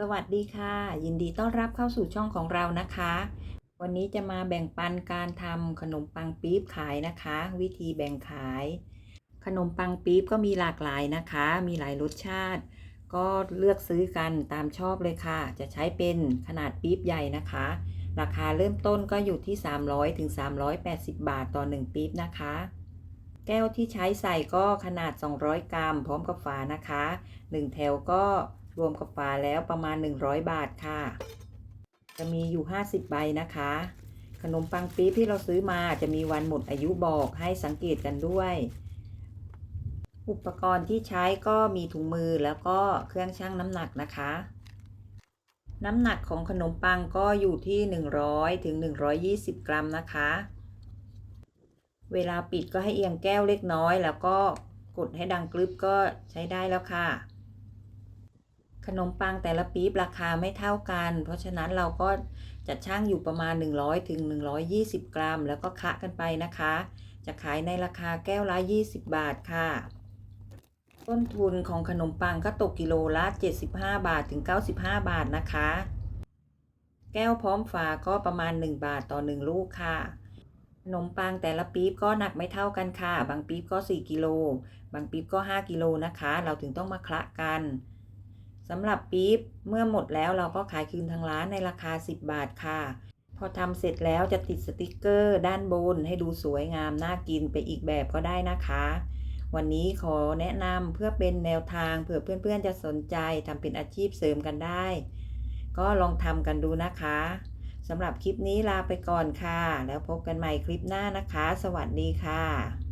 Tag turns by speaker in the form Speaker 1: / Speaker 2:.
Speaker 1: สวัสดีค่ะ ยินดีต้อนรับเข้าสู่ช่องของเรานะคะ วันนี้จะมาแบ่งปันการทำขนมปังปี๊บขายนะคะ วิธีแบ่งขาย ขนมปังปี๊บก็มีหลากหลายนะคะ มีหลายรสชาติ ก็เลือกซื้อกันตามชอบเลยค่ะ จะใช้เป็นขนาดปี๊บใหญ่นะคะ ราคาเริ่มต้นก็อยู่ที่ 300ถึง380 บาทต่อ 1 ปี๊บนะคะแก้วที่ใช้ใส่ก็ขนาด 200 กรัม พร้อมกับฝานะคะ 1 แถวก็ รวมกับฝาแล้วประมาณ 100 บาทค่ะ จะมีอยู่ 50 ใบนะคะ ขนมปังปี๊บที่เราซื้อมาจะมีวันหมดอายุบอกให้สังเกตกันด้วย อุปกรณ์ที่ใช้ก็มีถุงมือแล้วก็เครื่องชั่งน้ำหนักนะคะ น้ำหนักของขนมปังก็อยู่ที่ 100ถึง120 กรัมนะคะ เวลาปิดก็ให้เอียงแก้วเล็กน้อย แล้วก็กดให้ดังกรึบก็ใช้ได้แล้วค่ะ ขนมปังแต่ละปี๊บราคาไม่เท่ากัน เพราะฉะนั้นเราก็จะช่างอยู่ประมาณ 100ถึง120 กรัม แล้วก็คะกันไปนะคะ จะขายในราคาแก้วละ 20 บาทค่ะ ต้นทุนของขนมปังก็ตกกิโลละ 75 บาทถึง 95 บาทนะคะ แก้วพร้อมฝาก็ประมาณ 1 บาทต่อ 1 ลูกค่ะขนมปังแต่ละปี๊บก็หนักไม่เท่ากันค่ะ บางปี๊บก็ 4 กิโล บางปี๊บก็ 5 กิโลนะคะ เราถึงต้องมาคละกัน สำหรับปี๊บเมื่อหมดแล้วเราก็ขายคืนทางร้านในราคา 10 บาทค่ะ พอทำเสร็จแล้วจะติดสติกเกอร์ ด้านบนให้ดูสวยงามน่ากินไปอีกแบบก็ได้นะคะ วันนี้ขอแนะนำเพื่อเป็นแนวทางเผื่อเพื่อนๆจะสนใจทำเป็นอาชีพเสริมกันได้ ก็ลองทำกันดูนะคะสำหรับคลิปนี้ลาไปก่อนค่ะ แล้วพบกันใหม่คลิปหน้านะคะ สวัสดีค่ะ